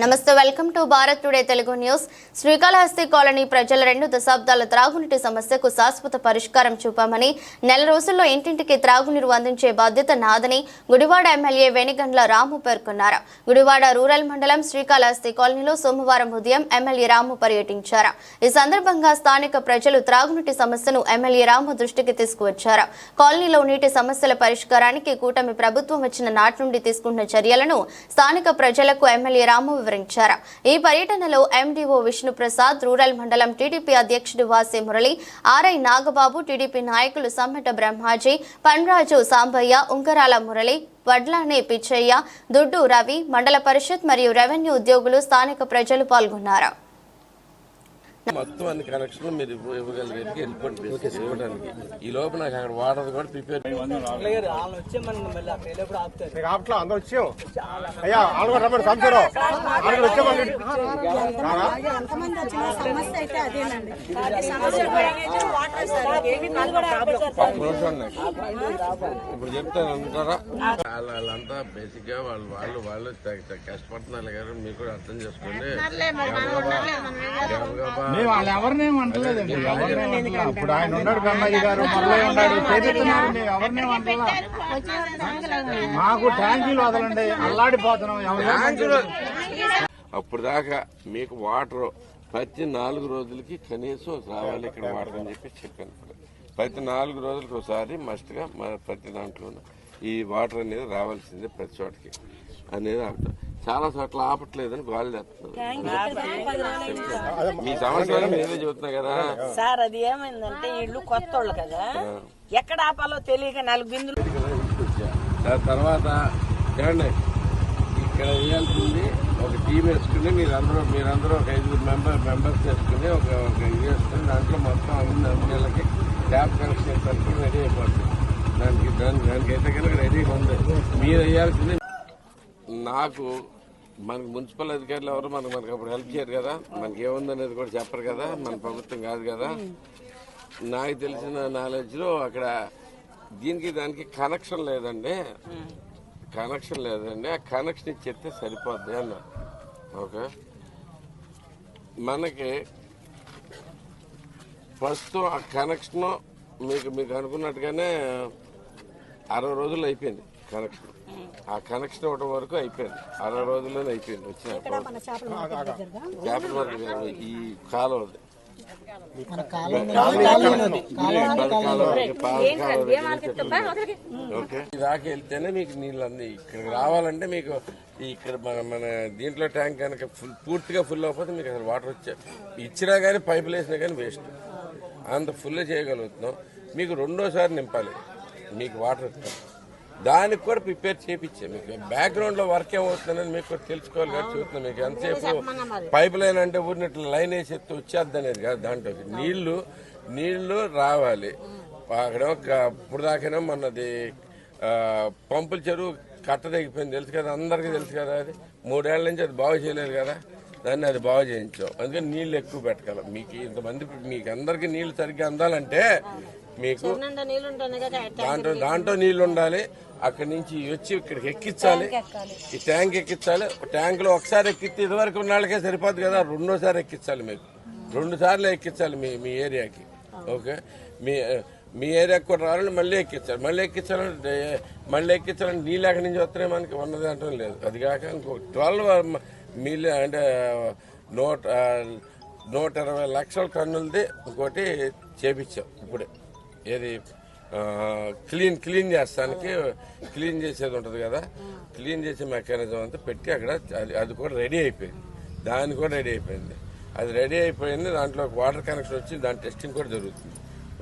నమస్తే welcome to Bharat today Telugu news. Srikalahasti colony ప్రజల రెండు దశాబ్దాల త్రాగునీటి సమస్యకు శాశ్వత పరిష్కారం చూపామని నెల రోజుల్లో ఇంటింటికి త్రాగునీరు అందించే బాధ్యత నాదని గుడివాడ ఎమ్మెల్యే వెనిగండ్ల రాము పేర్కొన్నారు. గుడివాడ రూరల్ మండలం శ్రీకాళహస్తి కాలనీలో సోమవారం ఉదయం ఎమ్మెల్యే రాము పర్యటించారు. ఈ సందర్భంగా స్థానిక ప్రజలు త్రాగునీటి సమస్యను ఎమ్మెల్యే రాము దృష్టికి తీసుకువచ్చారు. కాలనీలో నీటి సమస్యల పరిష్కారానికి కూటమి ప్రభుత్వం వచ్చిన నాటి నుండి తీసుకున్న చర్యలను స్థానిక ప్రజలకు ఎమ్మెల్యే రాము వివరించారు. ఈ పర్యటనలో ఎండీఓ విష్ణుప్రసాద్ రూరల్ మండలం టీడీపీ అధ్యక్షుడు వాసి మురళి ఆర్ఐ నాగబాబు టీడీపీ నాయకులు సమ్మెట బ్రహ్మాజీ పన్రాజు సాంబయ్య ఉంగరాల మురళి వడ్లానే పిచ్చయ్య దుడ్డు రవి మండల పరిషత్ మరియు రెవెన్యూ ఉద్యోగులు స్థానిక ప్రజలు పాల్గొన్నారు. మొత్తం అన్ని కనెక్షన్లు మీరు ఇవ్వ- ఇవ్వగలిగేది వెళ్ళిపోండి ఇవ్వడానికి. ఈ లోపు నాకు అక్కడ వాటర్ కూడా ప్రిపేర్ ఆపట్లా? అందరూ వచ్చాం అయ్యా వాళ్ళు కూడా రమ్మని. ఇప్పుడు చెప్తాను అంటారా వాళ్ళ- వాళ్ళంతా బేసిక్గా వాళ్ళు వాళ్ళు వాళ్ళు కష్టపడుతున్నారు కదా మీరు కూడా అర్థం చేసుకోండి. వాళ్ళు ఎవరినేం అంటలేదండి ఎవరినేం. ఇప్పుడు ఆయన ఉన్నాడు బ్రహ్మయ్య గారు మళ్ళీ ఉన్నాడు చేపిస్తున్నారు మేము ఎవరినేం అంటలా మాకు ట్యాంకీలు వదలండి అల్లాడిపోతున్నాం ఎవరు అప్పుడు దాకా మీకు వాటర్ ప్రతి నాలుగు రోజులకి కనీసం రావాలి ఇక్కడ వాటర్ అని చెప్పి చెప్పాను. ప్రతి నాలుగు రోజులకి ఒకసారి మస్ట్గా మన ప్రతి దాంట్లోనూ ఈ వాటర్ అనేది రావాల్సిందే ప్రతి చోటకి అనేది అర్థం చాలా చోట్ల ఆపట్లేదని చేస్తున్నారు మీ సమస్యలు మీరే చెబుతున్నా కదా. సార్ అది ఏమైందంటే వీళ్ళు కొత్త వాళ్ళు కదా ఎక్కడ ఆపాలో తెలియక నాలుగు బిందులు. తర్వాత ఇక్కడ వేయాల్సింది ఒక టీం వేసుకుని మీరందరూ మీరందరూ ఒక ఐదుగురు మెంబర్ మెంబర్స్ వేసుకుని ఒక ఒక ఇది వేసుకుని దాంట్లో మొత్తం అన్ని అన్ని నెలలకి ట్యాప్ కనెక్షన్ తరఫున రెడీ అయిపోతుంది. దానికి దానికి దానికైతే కనుక రెడీగా ఉంది. మీరు వేయాల్సింది నాకు మనకు మున్సిపల్ అధికారులు ఎవరు మనకు మనకు అప్పుడు హెల్ప్ చేయరు కదా. మనకి ఏముందనేది కూడా చెప్పరు కదా. మన ప్రభుత్వం కాదు కదా. నాకు తెలిసిన నాలెడ్జ్లో అక్కడ దీనికి దానికి కనెక్షన్ లేదండి. కనెక్షన్ లేదండి. ఆ కనెక్షన్ ఇచ్చేస్తే సరిపోద్ది అన్న. ఓకే? మనకి ప్రస్తుతం ఆ కనెక్షన్ మీకు మీకు అనుకున్నట్టుగానే అరవై రోజులు అయిపోయింది. కనెక్షన్ ఆ కనెక్షన్ ఇవ్వడం వరకు అయిపోయింది. అరవై రోజుల్లోనే అయిపోయింది వచ్చిన మన చేపల మార్కెట్ ఈ కాలువది ఓకే. దాకా వెళ్తేనే మీకు నీళ్ళు అన్ని ఇక్కడికి రావాలంటే మీకు ఇక్కడ మన మన దీంట్లో ట్యాంక్ కనుక ఫుల్ పూర్తిగా ఫుల్ అవ్వకపోతే మీకు అసలు వాటర్ వచ్చే ఇచ్చినా కానీ పైపులు వేసినా కానీ వేస్ట్. అంత ఫుల్ చేయగలుగుతున్నాం. మీకు రెండోసారి నింపాలి. మీకు వాటర్ దానికి కూడా ప్రిపేర్ చేయించే మీకు బ్యాక్గ్రౌండ్లో వర్క్ ఏమవుతుందని మీకు కూడా తెలుసుకోవాలి కాబట్టి చూస్తున్నాం. మీకు ఎంతసేపు పైప్ లైన్ అంటే ఊరినట్లు లైన్ వేసి ఎత్తి వచ్చేద్ది అనేది కాదు దాంట్లో. నీళ్ళు నీళ్ళు రావాలి. అక్కడ ఇప్పుడు దాకానే మనది పంపుల చెరువు కట్ట తెగిపోయింది. తెలుసు కదా అందరికీ తెలుసు కదా అది. మూడేళ్ళ నుంచి అది బాగు చేయలేదు కదా. దాన్ని అది బాగు చేయించాం. అందుకని నీళ్ళు ఎక్కువ పెట్టగలం. మీకు ఇంతమంది మీకు అందరికీ నీళ్ళు సరిగ్గా అందాలంటే మీకు దాంట్లో దాంట్లో నీళ్ళు ఉండాలి అక్కడి నుంచి వచ్చి ఇక్కడికి ఎక్కించాలి. ఈ ట్యాంక్ ఎక్కించాలి. ట్యాంక్లో ఒకసారి ఎక్కిస్తే ఇదివరకు ఉన్న వాళ్ళకే సరిపోదు కదా. రెండోసారి ఎక్కించాలి మీకు. రెండు సార్లు ఎక్కించాలి మీ మీ ఏరియాకి. ఓకే? మీ మీ ఏరియాకి కూడా రావాలంటే మళ్ళీ ఎక్కించాలి. మళ్ళీ ఎక్కించాలంటే మళ్ళీ ఎక్కించాలంటే నీళ్ళు ఎక్కడి నుంచి వస్తున్నాయి మనకి? ఉన్నది అంటాం లేదు. అది కాక ఇంకో ట్వెల్వ్ మిలియన్ అంటే నూట నూట ఇరవై లక్షల టన్నులది ఇంకోటి చేపించాం ఇప్పుడే. ఏది? క్లీన్ క్లీన్ చేస్తానికి క్లీన్ చేసేది ఉంటుంది కదా. క్లీన్ చేసే మెకానిజం అంతా పెట్టి అక్కడ అది అది కూడా రెడీ అయిపోయింది. దాని కూడా రెడీ అయిపోయింది. అది రెడీ అయిపోయింది దాంట్లో వాటర్ కనెక్షన్ వచ్చి దాని టెస్టింగ్ కూడా జరుగుతుంది.